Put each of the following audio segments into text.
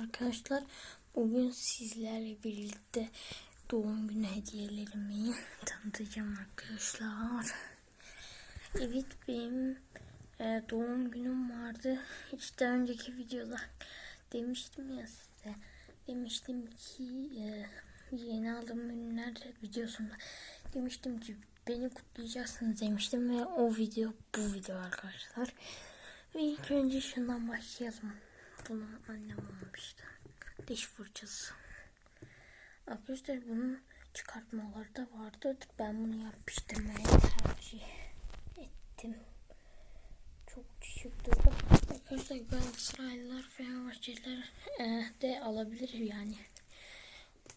arkadaşlar. Bugün sizlerle birlikte doğum günü hediyelerimi tanıtacağım arkadaşlar. Evet benim e, doğum günüm vardı. İşte önceki videoda demiştim ya size. Demiştim ki e, yeni aldığım ürünler videosunda demiştim ki beni kutlayacaksınız demiştim ve o video bu video arkadaşlar. Ve ilk önce şundan başlayalım. Bunu annem almıştı. Diş fırçası. Arkadaşlar bunun çıkartmaları da vardı. Ben bunu yapıştırmaya tercih ettim. Çok şık durdu. Arkadaşlar Galatasaraylılar, Fenerbahçeliler e, de alabilir yani.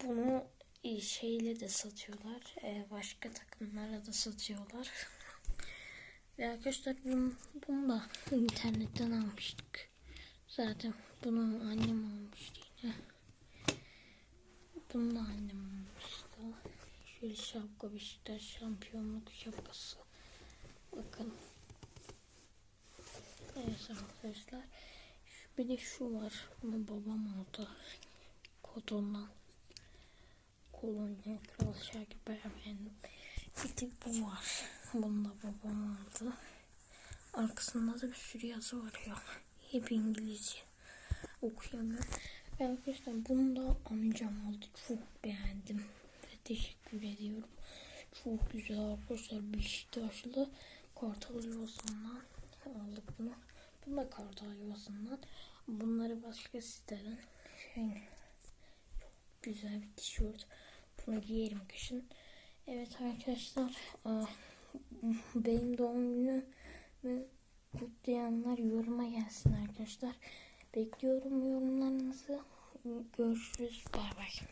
Bunu e, şeyle de satıyorlar. E, başka takımlara da satıyorlar. Ve arkadaşlar bunu, bunu da internetten almıştık. Zaten bunu annem almıştı yine. Bunu da annem almıştı. Şöyle şapka Beşiktaş şampiyonluk şapkası. Bakın. Evet arkadaşlar. Bir de şu var. Bunu babam aldı. Kotondan. Kolonya Kral Şakir beğendim. Bir tek bu var. Bunu da babam aldı. Arkasında da bir sürü yazı var ya. Hep İngilizce. Okuyamıyorum. Ve arkadaşlar bunu da amcam aldı. Çok beğendim. Ve teşekkür ediyorum. Çok güzel arkadaşlar. Beşiktaşlı Kartal Yuvası'ndan aldık bunu. Bunu da Kartal Yuvası'ndan. Bunları başka siteden. Şöyle çok güzel bir tişört. Bunu giyerim kışın. Evet arkadaşlar. aa, Benim doğum günümü kutlayanlar yoruma gelsin arkadaşlar. Bekliyorum yorumlarınızı. Görüşürüz. Bay bay.